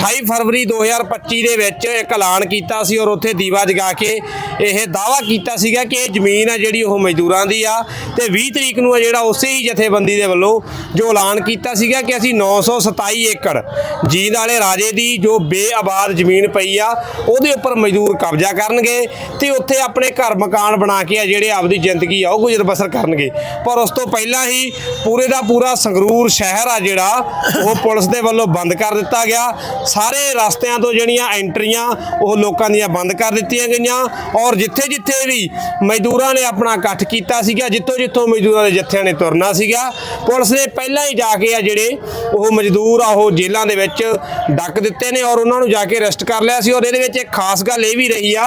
28 ਫਰਵਰੀ 2025 ਦੇ ਵਿੱਚ ਇੱਕ ਐਲਾਨ ਕੀਤਾ ਸੀ ਔਰ ਉੱਥੇ ਦੀਵਾ ਜਗਾ ਕੇ ਇਹ ਦਾਵਾ ਕੀਤਾ ਸੀਗਾ ਕਿ ਇਹ ਜ਼ਮੀਨ ਆ ਜਿਹੜੀ ਉਹ ਮਜ਼ਦੂਰਾਂ ਦੀ ਆ ਤੇ 20 ਤਰੀਕ ਨੂੰ ਹੈ ਜਿਹੜਾ ਉਸੇ ਹੀ ਜਥੇਬੰਦੀ ਦੇ ਵੱਲੋਂ ਜੋ ਐਲਾਨ ਕੀਤਾ ਸੀਗਾ ਕਿ ਅਸੀਂ 927 ਏਕੜ ਜੀਂਦ ਵਾਲੇ ਰਾਜੇ ਦੀ ਜੋ ਬੇਆਬਾਦ ਜ਼ਮੀਨ ਪਈ ਆ, ਉਹਦੇ ਉੱਪਰ ਮਜ਼ਦੂਰ ਕਬਜ਼ਾ ਕਰਨਗੇ ਤੇ ਉੱਥੇ ਆਪਣੇ ਘਰ ਮਕਾਨ ਬਣਾ ਕੇ ਆ ਜਿਹੜੇ ਆਪਦੀ ਜ਼ਿੰਦਗੀ ਆ ਉਹ ਗੁਜ਼ਰ ਬਸਰ ਕਰਨਗੇ। ਪਰ ਉਸ ਤੋਂ ਪਹਿਲਾਂ ਹੀ ਪੂਰੇ ਦਾ ਪੂਰਾ ਸੰਗਰੂਰ ਸ਼ਹਿਰ ਆ ਜਿਹੜਾ ਉਹ ਪੁਲਿਸ ਦੇ ਵੱਲੋਂ ਬੰਦ ਕਰ ਦਿੱਤਾ ਗਿਆ। ਸਾਰੇ ਰਸਤਿਆਂ ਤੋਂ ਜਿਹੜੀਆਂ ਐਂਟਰੀਆਂ ਉਹ ਲੋਕਾਂ ਦੀਆਂ ਬੰਦ ਕਰ ਦਿੱਤੀਆਂ ਗਈਆਂ ਔਰ ਜਿੱਥੇ ਜਿੱਥੇ ਵੀ ਮਜ਼ਦੂਰਾਂ ਨੇ ਆਪਣਾ ਇਕੱਠ ਕੀਤਾ ਸੀਗਾ, ਜਿੱਥੋਂ ਜਿੱਥੋਂ ਮਜ਼ਦੂਰਾਂ ਦੇ ਜੱਥਿਆਂ ਨੇ ਤੁਰਨਾ ਸੀਗਾ, ਪੁਲਿਸ ਨੇ ਪਹਿਲਾਂ ਹੀ ਜਾ ਕੇ ਆ ਜਿਹੜੇ ਉਹ ਮਜ਼ਦੂਰ ਆ, ਉਹ ਜੇਲ੍ਹਾਂ ਦੇ ਵਿੱਚ ਡੱਕ ਦਿੱਤੇ ਨੇ ਔਰ ਉਹਨਾਂ ਨੂੰ ਜਾ ਕੇ ਅਰੈਸਟ ਕਰ ਲਿਆ ਸੀ ਔਰ ਇਹਦੇ ਵਿੱਚ ਇੱਕ ਖਾਸ ਗੱਲ ਇਹ ਵੀ ਰਹੀ ਆ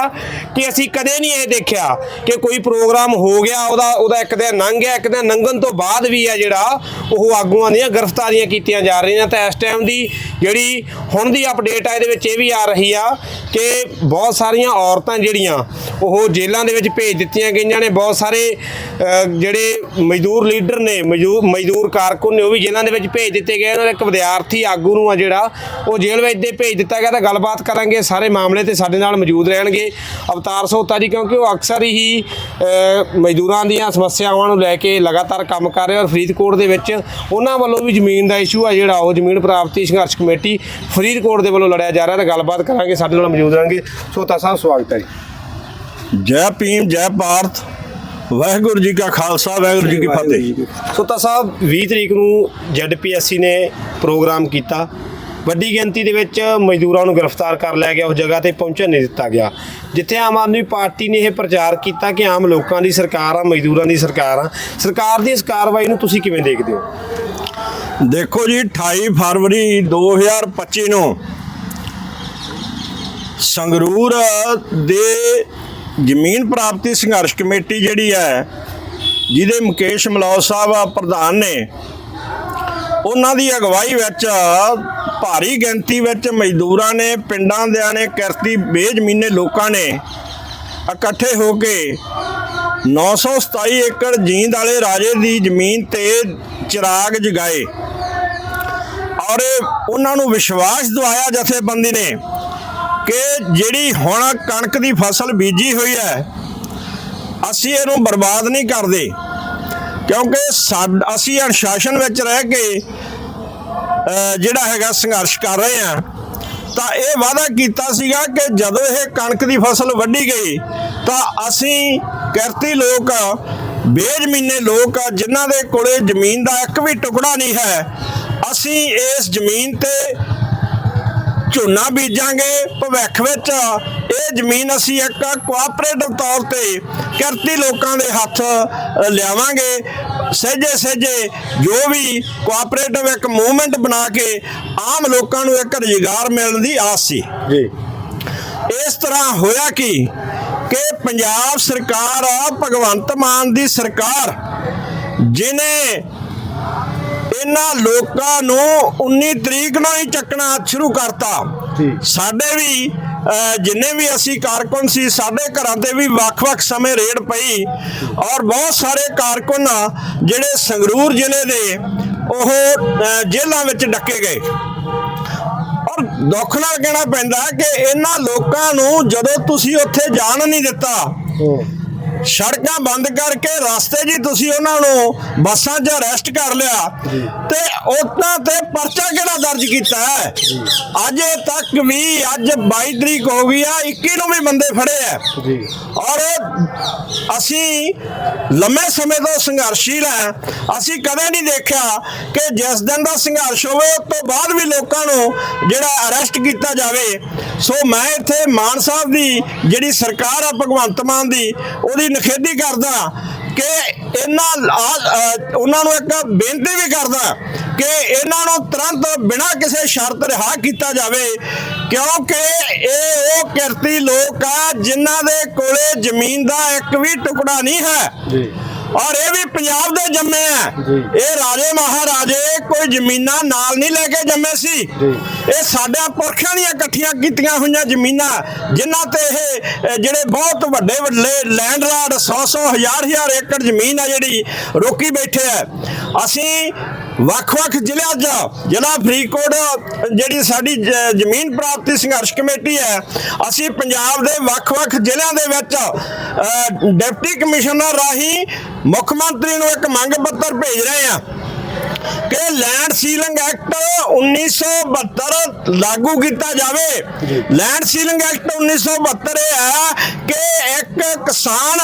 ਕਿ ਅਸੀਂ ਕਦੇ ਨਹੀਂ ਇਹ ਦੇਖਿਆ ਕਿ ਕੋਈ ਪ੍ਰੋਗਰਾਮ ਹੋ ਗਿਆ, ਉਹਦਾ ਉਹਦਾ ਇੱਕ ਦਿਨ ਲੰਘ ਗਿਆ, ਇੱਕ ਦਿਨ ਲੰਘਣ ਤੋਂ ਬਾਅਦ ਵੀ ਆ ਜਿਹੜਾ ਉਹ ਆਗੂਆਂ ਦੀਆਂ ਗ੍ਰਿਫਤਾਰੀਆਂ ਕੀਤੀਆਂ ਜਾ ਰਹੀਆਂ ਤਾਂ ਇਸ ਟਾਈਮ ਦੀ ਜਿਹੜੀ ਹੁਣ ਦੀ ਅਪਡੇਟ ਆ ਇਹਦੇ ਵਿੱਚ ਇਹ ਵੀ ਆ ਰਹੀ ਆ। ਕਿ ਬਹੁਤ ਸਾਰੀਆਂ ਔਰਤਾਂ ਜਿਹੜੀਆਂ ਉਹ ਜੇਲ੍ਹਾਂ ਦੇ ਵਿੱਚ ਭੇਜ ਦਿੱਤੀਆਂ ਗਈਆਂ ਨੇ। ਬਹੁਤ ਸਾਰੇ ਜਿਹੜੇ ਮਜ਼ਦੂਰ ਲੀਡਰ ਨੇ ਮਜ਼ਦੂਰ ਮਜ਼ਦੂਰ ਕਾਰਕੁਨ ਨੇ, ਉਹ ਵੀ ਜੇਲ੍ਹਾਂ ਦੇ ਵਿੱਚ ਭੇਜ ਦਿੱਤੇ ਗਏ। ਉਹਨਾਂ ਦਾ ਇੱਕ ਵਿਦਿਆਰਥੀ ਆਗੂ ਨੂੰ ਆ ਜਿਹੜਾ, ਉਹ ਜੇਲ੍ਹ ਵਿੱਚ ਦੇ ਭੇਜ ਦਿੱਤਾ ਗਿਆ। ਤਾਂ ਗੱਲਬਾਤ ਕਰਾਂਗੇ। ਸਾਰੇ ਮਾਮਲੇ ਤੇ ਸਾਡੇ ਨਾਲ ਮੌਜੂਦ ਰਹਿਣਗੇ ਅਵਤਾਰ ਸੋਤਾ ਜੀ, ਕਿਉਂਕਿ ਉਹ ਅਕਸਰ ਹੀ ਮਜ਼ਦੂਰਾਂ ਦੀਆਂ ਸਮੱਸਿਆਵਾਂ ਨੂੰ ਲੈ ਕੇ ਲਗਾਤਾਰ ਕੰਮ ਕਰ ਰਹੇ ਔਰ ਫਰੀਦਕੋਟ ਦੇ ਵਿੱਚ ਉਹਨਾਂ ਵੱਲੋਂ ਵੀ ਜ਼ਮੀਨ ਦਾ ਇਸ਼ੂ ਆ ਜਿਹੜਾ, ਉਹ ਜ਼ਮੀਨ ਪ੍ਰਾਪਤੀ ਸੰਘਰਸ਼ ਕਮੇਟੀ ਫਰੀਦਕੋਟ ਦੇ ਵੱਲੋਂ ਲੜਿਆ ਜਾ ਰਿਹਾ। ਤਾਂ ਗੱਲਬਾਤ ਕਰਾਂਗੇ। ਸਾਡੇ ਨਾਲ ਮੌਜੂਦ ਰਹਿਣਗੇ ਸੋਤਾ ਸਾਹਿਬ ਸਵਾਗਤ ਹੈ ਜੀ। ਜੈ ਭੀਮ ਜੈ ਭਾਰਤ। ਵਾਹਿਗੁਰੂ ਜੀ ਕਾ ਖਾਲਸਾ ਵਾਹਿਗੁਰੂ ਜੀ ਕੀ ਫਤਿਹ। ਸੋਤਾ ਸਾਹਿਬ 20 ਤਰੀਕ ਨੂੰ ਜ਼ੈਡਪੀਐਸਸੀ ਨੇ ਪ੍ਰੋਗਰਾਮ ਕੀਤਾ। ਵੱਡੀ ਗਿਣਤੀ ਦੇ ਵਿੱਚ ਮਜ਼ਦੂਰਾਂ ਨੂੰ ਗ੍ਰਿਫਤਾਰ ਕਰ ਲਿਆ ਗਿਆ। ਉਸ ਜਗ੍ਹਾ ਤੇ ਪਹੁੰਚਣ ਨਹੀਂ ਦਿੱਤਾ ਗਿਆ। ਜਿੱਥੇ ਆਮ ਆਦਮੀ ਪਾਰਟੀ ਨੇ ਇਹ ਪ੍ਰਚਾਰ ਕੀਤਾ ਕਿ ਆਮ ਲੋਕਾਂ ਦੀ ਸਰਕਾਰ ਆ ਮਜ਼ਦੂਰਾਂ ਦੀ ਸਰਕਾਰ ਆ। ਸਰਕਾਰ ਦੀ ਇਸ ਕਾਰਵਾਈ ਨੂੰ ਤੁਸੀਂ ਕਿਵੇਂ ਦੇਖਦੇ ਹੋ? ਦੇਖੋ ਜੀ 28 ਫਰਵਰੀ 2025 ਨੂੰ ਸੰਗਰੂਰ ਦੇ ਜ਼ਮੀਨ ਪ੍ਰਾਪਤੀ ਸੰਘਰਸ਼ ਕਮੇਟੀ ਜਿਹੜੀ ਹੈ, ਜਿਹਦੇ ਮੁਕੇਸ਼ ਮਲੌ ਸਾਹਿਬ ਪ੍ਰਧਾਨ ਨੇ, ਉਹਨਾਂ ਦੀ ਅਗਵਾਈ ਵਿੱਚ ਭਾਰੀ ਗਿਣਤੀ ਵਿੱਚ ਮਜ਼ਦੂਰਾਂ ਨੇ, ਪਿੰਡਾਂ ਦਿਆਂ ਨੇ, ਕਿਰਤੀ ਬੇਜ਼ਮੀਨੇ ਲੋਕਾਂ ਨੇ ਇਕੱਠੇ ਹੋ ਕੇ 927 ਏਕੜ ਜੀਂਦ ਵਾਲੇ ਰਾਜੇ ਦੀ ਜ਼ਮੀਨ ਤੇ ਚਿਰਾਗ ਜਗਾਏ। ਔਰ ਉਹਨਾਂ ਨੂੰ ਵਿਸ਼ਵਾਸ ਦਵਾਇਆ ਜਥੇਬੰਦੀ ਨੇ ਕਿ ਜਿਹੜੀ ਹੁਣ ਕਣਕ ਦੀ ਫਸਲ ਬੀਜੀ ਹੋਈ ਹੈ, ਅਸੀਂ ਇਹਨੂੰ ਬਰਬਾਦ ਨਹੀਂ ਕਰਦੇ। ਕਿਉਂਕਿ ਸਾਡ- ਅਸੀਂ ਅਨੁਸ਼ਾਸਨ ਵਿੱਚ ਰਹਿ ਕੇ ਜਿਹੜਾ ਹੈਗਾ ਸੰਘਰਸ਼ ਕਰ ਰਹੇ ਹਾਂ। ਤਾਂ ਇਹ ਵਾਅਦਾ ਕੀਤਾ ਸੀਗਾ ਕਿ ਜਦੋਂ ਇਹ ਕਣਕ ਦੀ ਫਸਲ ਵੱਢੀ ਗਈ, ਤਾਂ ਅਸੀਂ ਕਿਰਤੀ ਲੋਕ, ਬੇਜ਼ਮੀਨੇ ਲੋਕ, ਜਿਨ੍ਹਾਂ ਦੇ ਕੋਲੇ ਜ਼ਮੀਨ ਦਾ ਇੱਕ ਵੀ ਟੁਕੜਾ ਨਹੀਂ ਹੈ, ਅਸੀਂ ਇਸ ਜ਼ਮੀਨ ਤੇ ਝੋਨਾ ਬੀਜਾਂਗੇ ਭਵਿੱਖ ਵਿੱਚ। ਇਹ ਜ਼ਮੀਨ ਅਸੀਂ ਇੱਕ ਕੋਆਪਰੇਟਿਵ ਤੌਰ ਤੇ ਕਿਰਤੀ ਲੋਕਾਂ ਦੇ ਹੱਥ ਲਿਆਵਾਂਗੇ। ਸਹਿਜੇ ਸਹਿਜੇ ਜੋ ਵੀ ਕੋਆਪਰੇਟਿਵ ਇੱਕ ਮੂਵਮੈਂਟ ਬਣਾ ਕੇ ਆਮ ਲੋਕਾਂ ਨੂੰ ਇੱਕ ਰੁਜ਼ਗਾਰ ਮਿਲਣ ਦੀ ਆਸ ਸੀ। ਜੀ। ਇਸ ਤਰ੍ਹਾਂ ਹੋਇਆ ਕੀ ਕਿ ਪੰਜਾਬ ਸਰਕਾਰ ਭਗਵੰਤ ਮਾਨ ਦੀ ਸਰਕਾਰ ਜਿਨੇ ਇਹਨਾਂ ਲੋਕਾਂ ਨੂੰ 19 ਤਰੀਕ ਨੂੰ ਹੀ ਚੱਕਣਾ ਸ਼ੁਰੂ ਕਰਤਾ। ਸਾਡੇ ਵੀ ਜਿੰਨੇ ਵੀ ਅਸੀਂ ਕਾਰਕੁਨ ਸੀ ਸਾਡੇ ਘਰਾਂ ਤੇ ਵੀ ਵੱਖ-ਵੱਖ ਸਮੇਂ ਰੇਡ ਪਈ ਔਰ ਬਹੁਤ ਸਾਰੇ ਕਾਰਕੁਨ ਜਿਹੜੇ ਸੰਗਰੂਰ ਜ਼ਿਲ੍ਹੇ ਦੇ ਉਹ ਜੇਲ੍ਹਾਂ ਵਿੱਚ ਡੱਕੇ ਗਏ। ਔਰ ਦੁੱਖ ਨਾਲ ਕਹਿਣਾ ਪੈਂਦਾ ਕਿ ਇਹਨਾਂ ਲੋਕਾਂ ਨੂੰ ਜਦੋਂ ਤੁਸੀਂ ਉੱਥੇ ਜਾਣ ਨਹੀਂ ਦਿੱਤਾ ਸੜਕਾਂ ਬੰਦ ਕਰਕੇ ਰਸਤੇ 'ਚ ਤੁਸੀਂ ਉਹਨਾਂ ਨੂੰ ਬੱਸਾਂ 'ਚ ਅਰੈਸਟ ਕਰ ਲਿਆ। ਤੇ ਉਹਨਾਂ ਤੇ ਪਰਚਾ ਕਿਹੜਾ ਦਰਜ ਕੀਤਾ ਹੈ? ਅਜੇ ਤੱਕ ਵੀ ਅੱਜ 22 ਤਰੀਕ ਹੋ ਗਈ ਆ 21 ਨੂੰ ਵੀ ਬੰਦੇ ਫੜੇ ਆ। ਜੀ। ਔਰ ਅਸੀਂ ਲੰਮੇ ਸਮੇਂ ਤੋਂ ਸੰਘਰਸ਼ੀਲ ਹੈ। ਅਸੀਂ ਕਦੇ ਨਹੀਂ ਦੇਖਿਆ ਕਿ ਜਿਸ ਦਿਨ ਦਾ ਸੰਘਰਸ਼ ਹੋਵੇ ਉਸ ਤੋਂ ਬਾਅਦ ਵੀ ਲੋਕਾਂ ਨੂੰ ਜਿਹੜਾ ਅਰੈਸਟ ਕੀਤਾ ਜਾਵੇ। ਸੋ ਮੈਂ ਇੱਥੇ ਮਾਨ ਸਾਹਿਬ ਦੀ ਜਿਹੜੀ ਸਰਕਾਰ ਆ ਭਗਵੰਤ ਮਾਨ ਦੀ ਉਹਦੀ ਨਿਖੇਧੀ ਕਰਦਾ ਕਿ ਇਹਨਾਂ ਉਹਨਾਂ ਨੂੰ ਇੱਕ ਬੇਨਤੀ ਵੀ ਕਰਦਾ ਕਿ ਇਹਨਾਂ ਨੂੰ ਤੁਰੰਤ ਬਿਨਾਂ ਕਿਸੇ ਸ਼ਰਤ ਰਿਹਾ ਕੀਤਾ ਜਾਵੇ, ਕਿਉਂਕਿ ਇਹ ਉਹ ਕਿਰਤੀ ਲੋਕ ਆ ਜਿਨ੍ਹਾਂ ਦੇ ਕੋਲੇ ਜ਼ਮੀਨ ਦਾ ਇੱਕ ਵੀ ਟੁਕੜਾ ਨਹੀਂ ਹੈ। ਜੀ। ਔਰ ਇਹ ਵੀ ਪੰਜਾਬ ਦੇ ਜੰਮੇ ਆ। ਇਹ ਰਾਜੇ ਮਹਾਰਾਜੇ ਕੋਈ ਜ਼ਮੀਨਾਂ ਨਾਲ ਨਹੀਂ ਲੈ ਕੇ ਜੰਮੇ ਸੀ। ਇਹ ਸਾਡੇ ਪੁਰਖਾਂ ਦੀਆਂ ਇਕੱਠੀਆਂ ਕੀਤੀਆਂ ਹੋਈਆਂ ਜ਼ਮੀਨਾਂ ਜਿਨ੍ਹਾਂ ਤੇ ਇਹ ਜਿਹੜੇ ਬਹੁਤ ਵੱਡੇ ਵੱਡੇ ਲੈਂਡਲਾਰਡ 100 100 ਹਜ਼ਾਰ ਹਜ਼ਾਰ ਏਕੜ ਜ਼ਮੀਨ ਆ ਜਿਹੜੀ ਰੋਕੀ ਬੈਠੇ ਆ ਅਸੀਂ ਵੱਖ-ਵੱਖ ਜ਼ਿਲ੍ਹਿਆਂ 'ਚ, ਜ਼ਿਲ੍ਹਾ ਫਰੀਦਕੋਟ, ਜਿਹੜੀ ਸਾਡੀ ਜ- ਜ਼ਮੀਨ ਪ੍ਰਾਪਤੀ ਸੰਘਰਸ਼ ਕਮੇਟੀ ਹੈ, ਅਸੀਂ ਪੰਜਾਬ ਦੇ ਵੱਖ-ਵੱਖ ਜ਼ਿਲ੍ਹਿਆਂ ਦੇ ਵਿੱਚ ਡਿਪਟੀ ਕਮਿਸ਼ਨਰ ਰਾਹੀਂ ਮੁੱਖ ਮੰਤਰੀ ਨੂੰ ਇੱਕ ਮੰਗ ਪੱਤਰ ਭੇਜ ਰਹੇ ਹਾਂ। ਕਿ ਲੈਂਡ ਸੀਲਿੰਗ ਐਕਟ 1972 ਲਾਗੂ ਕੀਤਾ ਜਾਵੇ। ਲੈਂਡ ਸੀਲਿੰਗ ਐਕਟ 1972 ਇਹ ਹੈ ਕਿ ਇੱਕ ਕਿਸਾਨ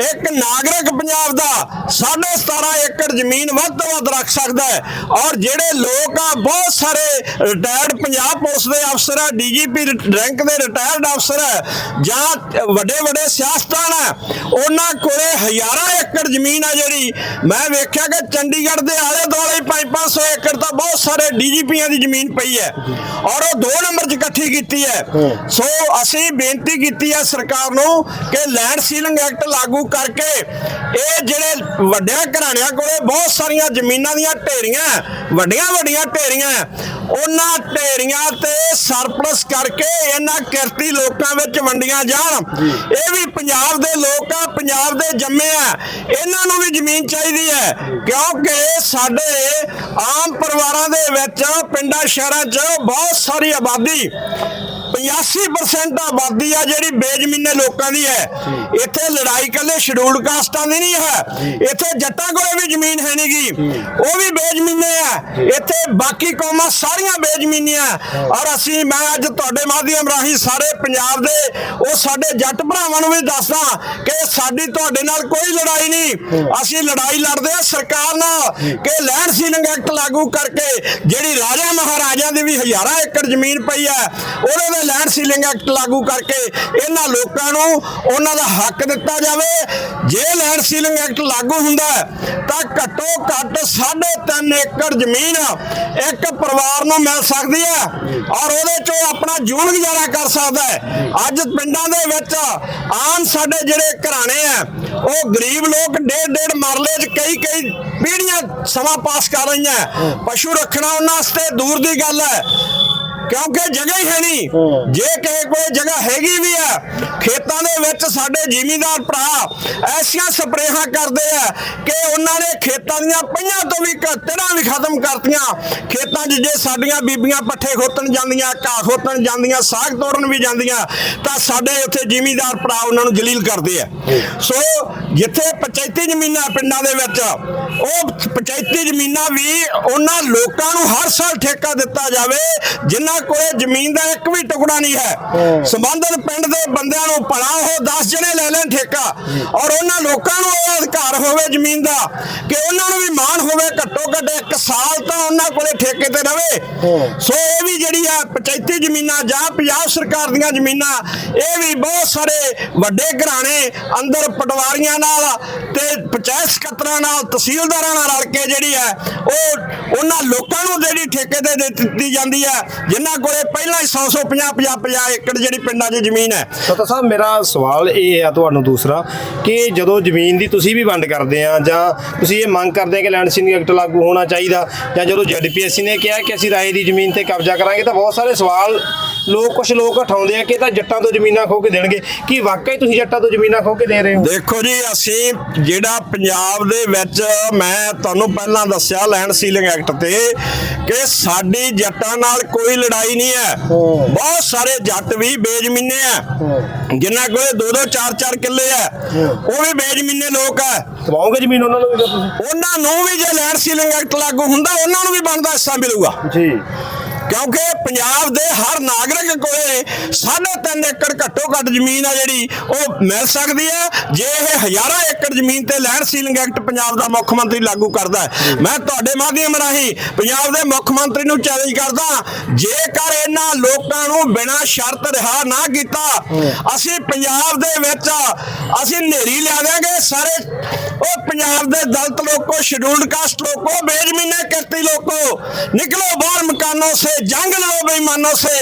ਇੱਕ ਨਾਗਰਿਕ ਪੰਜਾਬ ਦਾ 17.5 ਏਕੜ ਜ਼ਮੀਨ ਵੱਧ ਤੋਂ ਵੱਧ ਰੱਖ ਸਕਦਾ ਹੈ ਔਰ ਜਿਹੜੇ ਲੋਕ ਆ ਬਹੁਤ ਸਾਰੇ ਰਿਟਾਇਰਡ ਪੰਜਾਬ ਪੁਲਿਸ ਦੇ ਅਫਸਰ ਆ ਡੀਜੀਪੀ ਰੈਂਕ ਦੇ ਰਿਟਾਇਰਡ ਅਫਸਰ ਹੈ ਜਾਂ ਵੱਡੇ ਵੱਡੇ ਸਿਆਸਤਦਾਨ ਹੈ ਉਹਨਾਂ ਕੋਲੇ ਹਜ਼ਾਰਾਂ ਏਕੜ ਜ਼ਮੀਨ ਆ ਜਿਹੜੀ। ਮੈਂ ਵੇਖਿਆ ਕਿ ਚੰਡੀਗੜ੍ਹ ਦੇ ਆਲੇ ਦੁਆਲੇ 5-500 ਏਕੜ ਤਾਂ ਬਹੁਤ ਸਾਰੇ ਡੀਜੀਪੀਆਂ ਦੀ ਜ਼ਮੀਨ ਪਈ ਹੈ। ਔਰ ਉਹ ਦੋ ਨੰਬਰ 'ਚ ਇਕੱਠੀ ਕੀਤੀ ਹੈ। ਸੋ ਅਸੀਂ ਬੇਨਤੀ ਕੀਤੀ ਹੈ ਸਰਕਾਰ ਨੂੰ ਕਿ ਲੈਂਡ ਸੀਲਿੰਗ ਐਕਟ ਲਾਗੂ ਕਰਕੇ ਇਹ ਜਿਹੜੇ ਵੱਡਿਆਂ ਘਰਾਣਿਆਂ ਕੋਲੇ ਬਹੁਤ ਸਾਰੀਆਂ ਜ਼ਮੀਨਾਂ ਦੀਆਂ ਢੇਰੀਆਂ ਵੱਡੀਆਂ ਵੱਡੀਆਂ ਢੇਰੀਆਂ ਉਹਨਾਂ ਢੇਰੀਆਂ ਤੇ ਸਰਪਲਸ ਕਰਕੇ ਇਹਨਾਂ ਕਿਰਤੀ ਲੋਕਾਂ ਵਿੱਚ ਵੰਡੀਆਂ ਜਾਣ। ਇਹ ਵੀ ਪੰਜਾਬ ਦੇ ਲੋਕ ਆ ਪੰਜਾਬ ਦੇ ਜੰਮੇ ਆ। ਇਹਨਾਂ ਨੂੰ ਵੀ ਜ਼ਮੀਨ ਚਾਹੀਦੀ ਹੈ ਕਿਉਂਕਿ ਸਾਡੇ ਆਮ ਪਰਿਵਾਰਾਂ ਦੇ ਵਿੱਚ ਪਿੰਡਾਂ ਸ਼ਹਿਰਾਂ 'ਚ ਬਹੁਤ ਸਾਰੀ ਆਬਾਦੀ 85% ਆਬਾਦੀ ਆ ਜਿਹੜੀ ਬੇਜ਼ਮੀਨੇ ਲੋਕਾਂ ਦੀ ਹੈ। ਇੱਥੇ ਲੜਾਈ ਕੱਲੇ ਸ਼ਡਿਊਲਡ ਕਾਸਟਾਂ ਦੀ ਨਹੀਂ ਹੈ। ਇੱਥੇ ਜੱਟਾਂ ਕੋਲੇ ਵੀ ਜ਼ਮੀਨ ਹੈ ਨਹੀਂਗੀ ਉਹ ਵੀ ਬੇਜ਼ਮੀਨੇ ਆ। ਇੱਥੇ ਬਾਕੀ ਕੌਮਾਂ ਸਾਰੀਆਂ ਬੇਜ਼ਮੀਨੀਆਂ। ਔਰ ਅਸੀਂ ਮੈਂ ਅੱਜ ਤੁਹਾਡੇ ਮਾਧਿਅਮ ਰਾਹੀਂ ਸਾਰੇ ਪੰਜਾਬ ਦੇ ਉਹ ਸਾਡੇ ਜੱਟ ਭਰਾਵਾਂ ਨੂੰ ਵੀ ਦੱਸਦਾ ਕਿ ਸਾਡੀ ਤੁਹਾਡੇ ਨਾਲ ਕੋਈ ਲੜਾਈ ਨਹੀਂ। ਅਸੀਂ ਲੜਾਈ ਲੜਦੇ ਆ ਸਰਕਾਰ ਨਾਲ ਕਿ ਲੈਂਡ ਸੀਲਿੰਗ ਐਕਟ ਲਾਗੂ ਕਰਕੇ ਜਿਹੜੀ ਰਾਜਾ ਮਹਾਰਾਜਿਆਂ ਦੀ ਵੀ ਹਜ਼ਾਰਾਂ ਏਕੜ ਜ਼ਮੀਨ ਪਈ ਹੈ ਉਹਦੇ ਦੇ ਲੈਂਡ ਸੀਲਿੰਗ ਐਕਟ ਲਾਗੂ ਕਰਕੇ ਇਹਨਾਂ ਲੋਕਾਂ ਨੂੰ ਉਹਨਾਂ ਦਾ ਹੱਕ ਦਿੱਤਾ ਜਾਵੇ। ਜੇ ਲੈਂਡ ਸੀਲਿੰਗ ਐਕਟ ਲਾਗੂ ਹੁੰਦਾ ਤਾਂ ਘੱਟੋ ਘੱਟ 3.5 ਏਕੜ ਜ਼ਮੀਨ ਇੱਕ ਪਰਿਵਾਰ ਨੂੰ ਮਿਲ ਸਕਦੀ ਹੈ ਔਰ ਉਹਦੇ ਚੋਂ ਆਪਣਾ ਜੀਵਨ ਗੁਜ਼ਾਰਾ ਕਰ ਸਕਦਾ ਹੈ। ਅੱਜ ਪਿੰਡਾਂ ਦੇ ਵਿੱਚ ਆਮ ਸਾਡੇ ਜਿਹੜੇ ਘਰਾਣੇ ਆ, ਉਹ ਗਰੀਬ ਲੋਕ ਡੇਢ ਡੇਢ ਮਰਲੇ 'ਚ ਕਈ ਕਈ ਪੀੜੀਆਂ ਸਮਾਂ ਪਾਸ ਕਰ ਰਹੀਆਂ। ਪਸ਼ੂ ਰੱਖਣਾ ਉਹਨਾਂ ਵਾਸਤੇ ਦੂਰ ਦੀ ਗੱਲ ਹੈ। ਕਿਉਂਕਿ ਜਗ੍ਹਾ ਹੀ ਹੈ ਨਹੀਂ। ਜੇ ਕਿਸੇ ਕੋਲ ਜਗ੍ਹਾ ਹੈਗੀ ਵੀ ਹੈ ਖੇਤਾਂ ਦੇ ਵਿੱਚ ਸਾਡੇ ਜ਼ਿਮੀਂਦਾਰ ਭਰਾ ਐਸੀਆਂ ਸਪਰੇਹਾਂ ਕਰਦੇ ਆ ਕਿ ਉਹਨਾਂ ਨੇ ਖੇਤਾਂ ਦੀਆਂ ਪਈਆਂ ਤੋਂ ਵੀ ਕਤੜਾ ਵੀ ਖਤਮ ਕਰਤੀਆਂ। ਖੇਤਾਂ 'ਚ ਜੇ ਸਾਡੀਆਂ ਬੀਬੀਆਂ ਪੱਠੇ ਖੋਤਣ ਜਾਂਦੀਆਂ ਘਾਹ ਖੋਤਣ ਜਾਂਦੀਆਂ ਸਾਗ ਤੋੜਨ ਵੀ ਜਾਂਦੀਆਂ ਤਾਂ ਸਾਡੇ ਉੱਥੇ ਜ਼ਿਮੀਂਦਾਰ ਭਰਾ ਉਹਨਾਂ ਨੂੰ ਜਲੀਲ ਕਰਦੇ ਆ। ਸੋ ਜਿੱਥੇ ਪੰਚਾਇਤੀ ਜ਼ਮੀਨਾਂ ਪਿੰਡਾਂ ਦੇ ਵਿੱਚ ਉਹ ਪੰਚਾਇਤੀ ਜ਼ਮੀਨਾਂ ਵੀ ਉਹਨਾਂ ਲੋਕਾਂ ਨੂੰ ਹਰ ਸਾਲ ਠੇਕਾ ਦਿੱਤਾ ਜਾਵੇ ਜਿਨ੍ਹਾਂ ਕੋਲੇ ਜ਼ਮੀਨ ਦਾ ਇੱਕ ਵੀ ਟੁਕੜਾ ਨਹੀਂ ਹੈ। ਸੰਬੰਧਿਤ ਪਿੰਡ ਦੇ ਬੰਦਿਆਂ ਨੂੰ ਭਲਾ ਉਹ 10 ਜਣੇ ਲੈ ਲੈਣ ਠੇਕਾ ਔਰ ਉਹਨਾਂ ਲੋਕਾਂ ਨੂੰ ਇਹ ਅਧਿਕਾਰ ਹੋਵੇ ਜ਼ਮੀਨ ਦਾ ਕਿ ਉਹਨਾਂ ਨੂੰ ਵੀ ਮਾਣ ਹੋਵੇ ਘੱਟੋ ਘੱਟ ਇੱਕ ਸਾਲ ਤਾਂ ਉਹਨਾਂ ਕੋਲੇ ਠੇਕੇ ਤੇ ਰਵੇ। ਸੋ ਇਹ ਵੀ ਜਿਹੜੀ ਆ ਪੰਚਾਇਤੀ ਜ਼ਮੀਨਾਂ ਜਾਂ ਪੰਜਾਬ ਸਰਕਾਰ ਦੀਆਂ ਜ਼ਮੀਨਾਂ ਇਹ ਵੀ ਬਹੁਤ ਸਾਰੇ ਵੱਡੇ ਘਰਾਣੇ ਅੰਦਰ ਪਟਵਾਰੀਆਂ ਨਾਲ ਤੇ ਪੰਚਾਇਤ ਸਕੱਤਰਾਂ ਨਾਲ ਤਹਿਸੀਲਦਾਰਾਂ ਨਾਲ ਰਲ ਕੇ ਜਿਹੜੀ ਹੈ ਉਹ ਉਹਨਾਂ ਲੋਕਾਂ ਨੂੰ ਜਿਹੜੀ ਠੇਕੇ ਤੇ ਦੇ ਦਿੱਤੀ ਜਾਂਦੀ ਹੈ ਜਿਨ੍ਹਾਂ ਕੋਲੇ ਪਹਿਲਾਂ ਹੀ 100 100 50 50 50 ਏਕੜ ਜਿਹੜੀ ਪਿੰਡਾਂ 'ਚ ਜ਼ਮੀਨ ਹੈ। ਸਤਾ ਸਾਹਿਬ ਮੇਰਾ ਸਵਾਲ ਇਹ ਹੈ ਤੁਹਾਨੂੰ ਦੂਸਰਾ ਕਿ ਜਦੋਂ ਜ਼ਮੀਨ ਦੀ ਤੁਸੀਂ ਵੀ ਵੰਡ ਕਰਦੇ ਆ ਜਾਂ ਤੁਸੀਂ ਇਹ ਮੰਗ ਕਰਦੇ ਆ ਕਿ ਲੈਂਡ ਸੀਲਿੰਗ ਐਕਟ ਲਾਗੂ ਹੋਣਾ ਚਾਹੀਦਾ ਜਾਂ ਜਦੋਂ ਜੈਡਪੀਐਸਸੀ ਨੇ ਕਿਹਾ ਕਿ ਅਸੀਂ ਰਾਏ ਦੀ ਜ਼ਮੀਨ ਤੇ ਕਬਜ਼ਾ ਕਰਾਂਗੇ ਤਾਂ ਬਹੁਤ ਸਾਰੇ ਸਵਾਲ ਲੋਕ ਕੁਝ ਲੋਕ ਉਠਾਉਂਦੇ ਆ ਕਿ ਤਾਂ ਜੱਟਾਂ ਤੋਂ ਜ਼ਮੀਨਾਂ ਖੋ ਕੇ ਦੇਣਗੇ। ਕੀ ਵਾਕਈ ਤੁਸੀਂ ਜੱਟਾਂ ਤੋਂ ਜ਼ਮੀਨਾਂ ਖੋ ਕੇ ਦੇ ਰਹੇ ਹੋ? ਦੇਖੋ ਜੀ ਅਸੀਂ ਜਿਹੜਾ ਪੰਜਾਬ ਦੇ ਵਿੱਚ ਮੈਂ ਤੁਹਾਨੂੰ ਪਹਿਲਾਂ ਦੱਸਿਆ ਲੈਂਡ ਸੀਲਿੰਗ ਐਕਟ ਤੇ ਕਿ ਸਾਡੀ ਜੱਟਾਂ ਨਾਲ ਕੋਈ ਲੜਾਈ ਨਹੀਂ ਹੈ। ਬਹੁਤ ਸਾਰੇ ਜੱਟ ਵੀ ਬੇਜ਼ਮੀਨੇ ਆ ਜਿਨ੍ਹਾਂ ਕੋਲੇ ਦੋ ਦੋ ਚਾਰ ਚਾਰ ਕਿੱਲੇ ਆ ਉਹ ਵੀ ਬੇਜ਼ਮੀਨੇ ਲੋਕ ਆ ਦਵਾਓਗੇ ਜ਼ਮੀਨ ਉਹਨਾਂ ਨੂੰ ਵੀ ਫਿਰ ਤੁਸੀਂ? ਉਹਨਾਂ ਨੂੰ ਵੀ ਜੇ ਲੈਂਡ ਸੀਲਿੰਗ ਐਕਟ ਲਾਗੂ ਹੁੰਦਾ ਉਹਨਾਂ ਨੂੰ ਵੀ ਬਣਦਾ ਹਿੱਸਾ ਮਿਲੂਗਾ। ਜੀ। ਕਿਉਂਕਿ ਪੰਜਾਬ ਦੇ ਹਰ ਨਾਗਰਿਕ ਕੋਲੇ 3.5 ਏਕੜ ਘੱਟੋ ਘੱਟ ਜ਼ਮੀਨ ਆ ਜਿਹੜੀ ਉਹ ਮਿਲ ਸਕਦੀ ਹੈ ਜੇ ਇਹ ਹਜ਼ਾਰਾਂ ਏਕੜ ਜ਼ਮੀਨ ਤੇ ਲੈਂਡ ਸੀਲਿੰਗ ਐਕਟ ਪੰਜਾਬ ਦਾ ਮੁੱਖ ਮੰਤਰੀ ਲਾਗੂ ਕਰਦਾ ਹੈ। ਮੈਂ ਤੁਹਾਡੇ ਮਾਧਿਅਮ ਰਾਹੀਂ ਪੰਜਾਬ ਦੇ ਮੁੱਖ ਮੰਤਰੀ ਨੂੰ ਚੈਲੰਜ ਕਰਦਾ ਜੇਕਰ ਇਹਨਾਂ ਲੋਕਾਂ ਨੂੰ ਬਿਨਾਂ ਸ਼ਰਤ ਰਿਹਾ ਨਾ ਕੀਤਾ ਅਸੀਂ ਪੰਜਾਬ ਦੇ ਵਿੱਚ ਅਸੀਂ ਨੇਰੀ ਲਿਆ ਦਿਆਂਗੇ ਸਾਰੇ ਉਹ ਪੰਜਾਬ ਦੇ ਦਲਿਤ ਲੋਕੋ ਸ਼ਡਿਊਲਡ ਕਾਸਟ ਲੋਕੋ ਬੇਜ਼ਮੀਨੇ ਕਿਰਤੀ ਲੋਕੋ ਨਿਕਲੋ ਬਾਹਰ ਮਕਾਨੋਂ ਸੇ ਜੰਗ ਲਓ ਬੇਈਮਾਨੋਂ ਸੇ।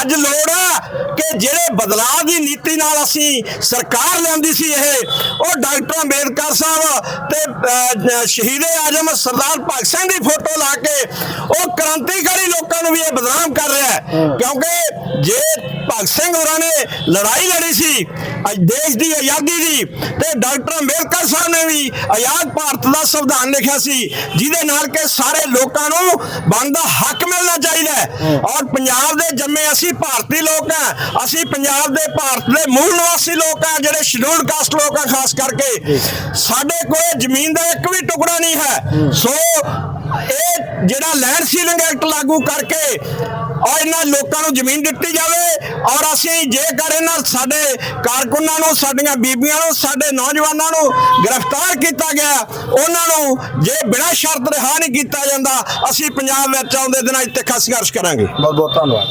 ਅੱਜ ਲੋੜ ਹੈ ਕਿ ਜਿਹੜੇ ਬਦਲਾਅ ਦੀ ਨੀਤੀ ਨਾਲ ਅਸੀਂ ਸਰਕਾਰ ਲਿਆਂਦੀ ਸੀ ਇਹ ਉਹ ਡਾਕਟਰ ਅੰਬੇਦਕਰ ਸਾਹਿਬ ਤੇ ਸ਼ਹੀਦ ਆਜਮ ਸਰਦਾਰ ਭਗਤ ਸਿੰਘ ਦੀ ਫੋਟੋ ਲਾ ਕੇ ਉਹ ਕ੍ਰਾਂਤੀਕਾਰੀ ਲੋਕਾਂ ਨੂੰ ਵੀ ਇਹ ਬਦਨਾਮ ਕਰ ਰਿਹਾ ਹੈ। ਕਿਉਂਕਿ ਜੇ ਭਗਤ ਸਿੰਘ ਹੋਰਾਂ ਨੇ ਲੜਾਈ ਲੜੀ ਸੀ ਅੱਜ ਦੇਸ਼ ਦੀ ਆਜ਼ਾਦੀ ਦੀ ਤੇ ਡਾਕਟਰ ਅੰਬੇਦਕਰ ਸਾਹਿਬ ਨੇ ਵੀ ਆਜ਼ਾਦ ਭਾਰਤ ਦਾ ਸੰਵਿਧਾਨ ਲਿਖਿਆ ਸੀ ਜਿਹਦੇ ਨਾਲ ਕਿ ਸਾਰੇ ਲੋਕਾਂ ਨੂੰ ਬਣਦਾ ਹੱਕ ਮਿਲਣਾ ਚਾਹੀਦਾ ਹੈ। ਔਰ ਪੰਜਾਬ ਦੇ ਜੰਮੇ ਅਸੀਂ ਭਾਰਤੀ ਲੋਕ ਹਾਂ ਅਸੀਂ ਪੰਜਾਬ ਦੇ ਭਾਰਤ ਦੇ ਮੂਲ ਨਿਵਾਸੀ ਲੋਕ ਹਾਂ ਜਿਹੜੇ ਸ਼ਡਿਊਲਡ ਕਾਸਟ ਲੋਕ ਹਾਂ ਖਾਸ ਕਰਕੇ। ਸਾਡੇ ਕੋਲ ਜ਼ਮੀਨ ਦਾ ਇੱਕ ਵੀ ਟੁਕੜਾ ਨਹੀਂ ਹੈ। ਸੋ ਇਹ ਜਿਹੜਾ ਲੈਂਡ ਸੀਲਿੰਗ ਐਕਟ ਲਾਗੂ ਕਰਕੇ ਔਰ ਇਹਨਾਂ ਲੋਕਾਂ ਨੂੰ ਜ਼ਮੀਨ ਦਿੱਤੀ ਜਾਵੇ ਔਰ ਅਸੀਂ ਜੇਕਰ ਇਹਨਾਂ ਸਾਡੇ ਕਾਰਕੁਨਾਂ ਨੂੰ, ਸਾਡੀਆਂ ਬੀਬੀਆਂ ਨੂੰ, ਸਾਡੇ ਨੌਜਵਾਨਾਂ ਨੂੰ ਗ੍ਰਿਫਤਾਰ ਕੀਤਾ ਗਿਆ, ਉਹਨਾਂ ਨੂੰ ਜੇ ਬਿਨਾਂ ਸ਼ਰਤ ਰਿਹਾ ਨਹੀਂ ਕੀਤਾ ਜਾਂਦਾ, ਅਸੀਂ ਪੰਜਾਬ ਵਿੱਚ ਆਉਂਦੇ ਦਿਨਾਂ 'ਚ ਤਿੱਖਾ ਸੰਘਰਸ਼ ਕਰਾਂਗੇ। ਬਹੁਤ ਬਹੁਤ ਧੰਨਵਾਦ।